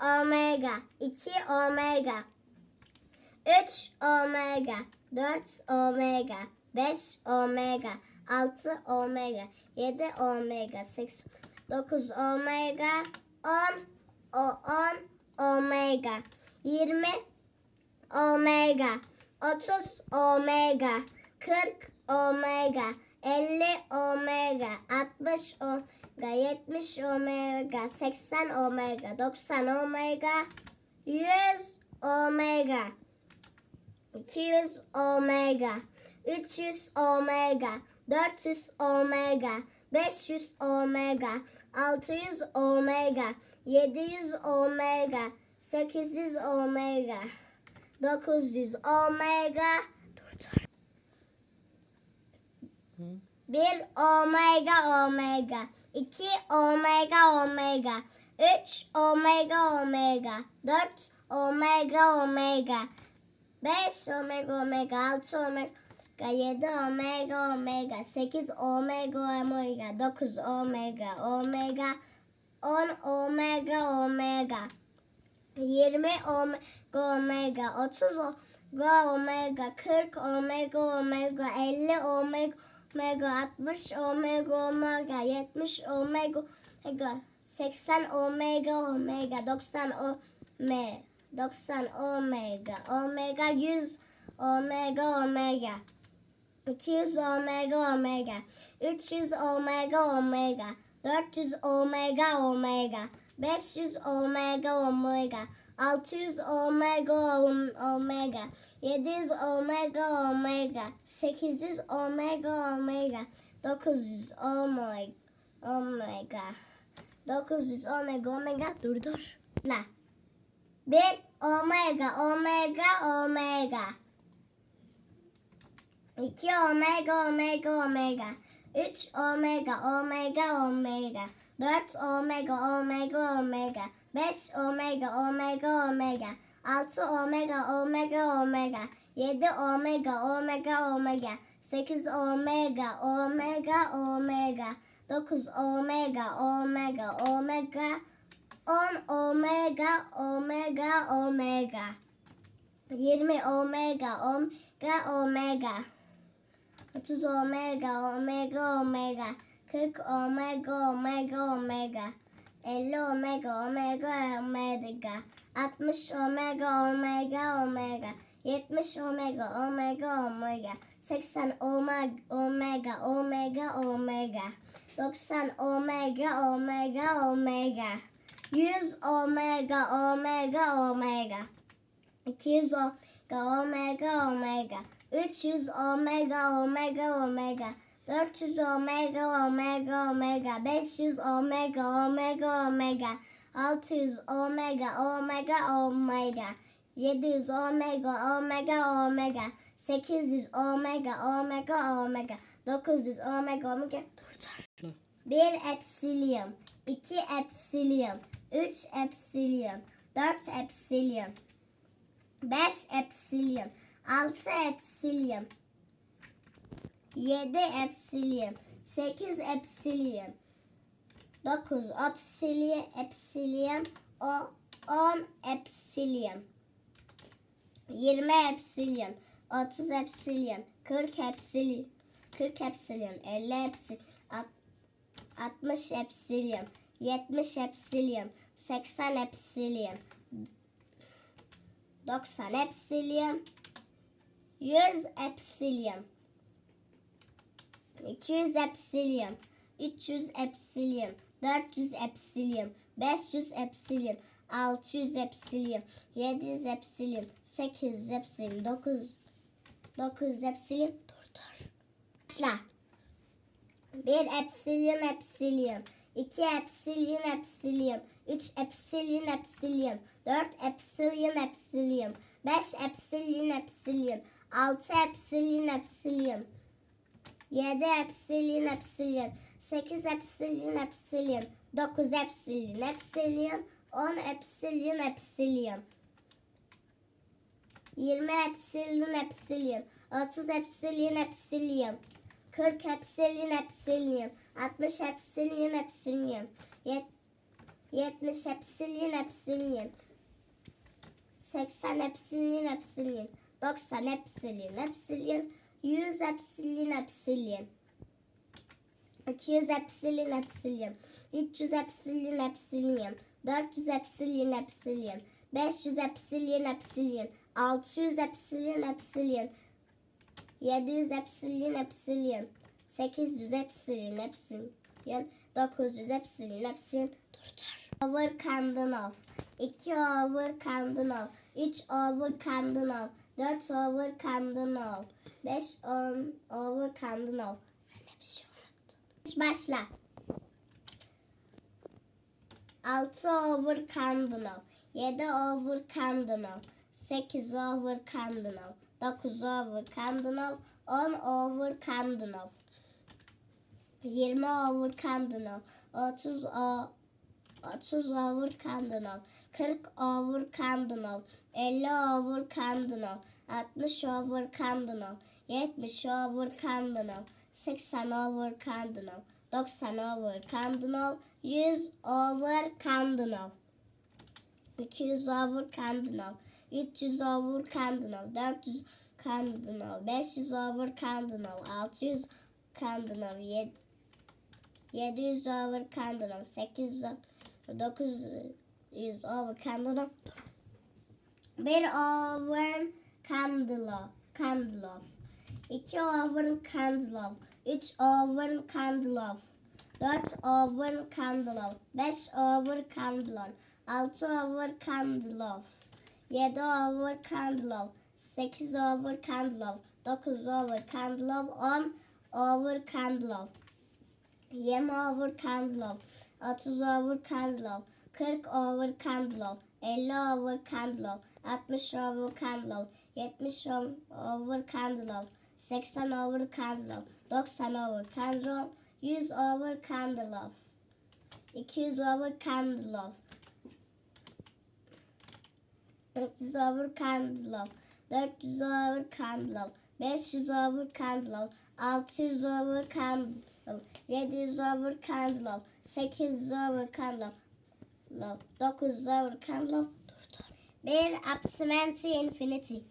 omega, 2 omega, 3 omega, 4 omega, 5 omega, 6 omega, 7 omega, 8, 9 omega, 10, o 10 omega, 20 omega, 30 omega, 40 omega, 50 omega, 60 omega, 70 omega, 80 omega, 90 omega, 100 omega, 200 omega, 300 omega, 400 omega, 500 omega, 600 omega, 700 omega, 800 omega, 900 omega. Dur dur. Bir omega omega. 2 omega omega. 3 omega omega. 4 omega omega. 5 omega omega. 6 omega. 7 omega omega. 8 omega omega. 9 omega omega. 10 omega omega. 20 omega omega. 30 omega omega. 40 omega omega. 50 omega omega. 60 omega omega. 70 omega omega. 80 omega omega. 90 omega. 90 omega omega. 100 omega omega. 200 omega omega. 300 omega omega. 400 omega omega. 500 omega omega. 600 omega om- omega. 700 omega omega. 800 omega omega. 900 omega omega. 900 omega omega. Dur dur. La. 1 omega omega omega. 2 omega omega omega. 3 omega omega omega. 4 omega omega omega. 5 omega omega omega. 6 omega omega omega. 7 omega omega omega. 8 omega omega omega. 9 omega omega omega. 10 omega omega omega. 20 omega omega omega. 30 omega omega omega 40 omega omega omega 50 omega omega omega. 60 omega omega omega. 70 omega omega omega. 80 omega omega omega omega. 90 omega omega omega. 100 omega omega omega. 200 omega omega omega. 300 omega omega omega 400 omega omega omega 500 omega omega omega 600 omega omega omega 700 omega omega omega 800 omega omega omega 900 omega omega dur dur 1 epsilon 2 epsilon 3 epsilon 4 epsilon 5 epsilon 6 epsilon 7 epsilon 8 epsilon 9 epsilon epsilon 10 epsilon 20 epsilon 30 epsilon 40 epsilon 40 epsilon 50 epsilon 60 epsilon 70 epsilon 80 epsilon 90 epsilon 100 epsilon 200 epsilon 300 epsilon 400 epsilon 500 epsilon 600 epsilon 700 epsilon 800 epsilon 900 900 epsilon dur dur. Başla. 1 epsilon epsilon 2 epsilon epsilon 3 epsilon epsilon 4 epsilon epsilon 5 epsilon epsilon 6 epsilon epsilon 7 epsilon epsilon 8 epsilon epsilon 9 epsilon epsilon 10 epsilon epsilon 20 epsilon epsilon 30 epsilon epsilon 40 epsilon epsilon 60 epsilon epsilon 70 70 epsilon epsilon. 80 epsilon epsilon. 90 epsilon epsilon. 100 epsilon epsilon. 200 epsilon epsilon. 300 epsilon epsilon. 400 epsilon epsilon. 500 epsilon epsilon. 600 epsilon epsilon. 700 epsilon epsilon. 800 epsilon epsilon. 900 epsilon epsilon. Dur dur. Over Kandınov. 2 over Kandınov. 3 over Kandınov. 4 over Kandınov. 5 on over Kandınov. Ben de bir şey unuttum. Başla. 6 over Kandınov. 7 over Kandınov. 8 over Kandınov. 9 over Kandınov. 10 over Kandınov. 20 over Kandınov. 30 o 30 over Kandınov. 40 over Kandınov. 50 over Kandınov. 60 over Kandınov. 70 over Kandınov. 80 over Kandınov. 90 over Kandınov. 100 over Kandınov. 200 over Kandınov. 300 over Kandınov. 400 Kandınov. 500 over Kandınov. 600 Kandınov. 7 700 over Kandınov. 800 900 over Kandınov. 1 over Kandilov. Kandilov. 2 over Kandilov. 3 over Kandilov. 4 over Kandilov. 5 over Kandilov. 6 over Kandilov. 7 over Kandilov. 8 over Kandilov. 9 over Kandilov. 10 over Kandilov. 20 over Kandilov. 30 over Kandilov. 40 over Kandilov. 50 over Kandilov. 60 over Kandilov. 70 over Kandilov. 80 over Kandilov. 90 over Kandilov. 100 over Kandilov. 200 over Kandilov. 300 over Kandilov. 400 over Kandilov. 500 over Kandilov. 600 over Kandilov. 700 over Kandilov. 800 over Kandilov. 900 over Kandilov. Dur dur. Bir absenti infinity.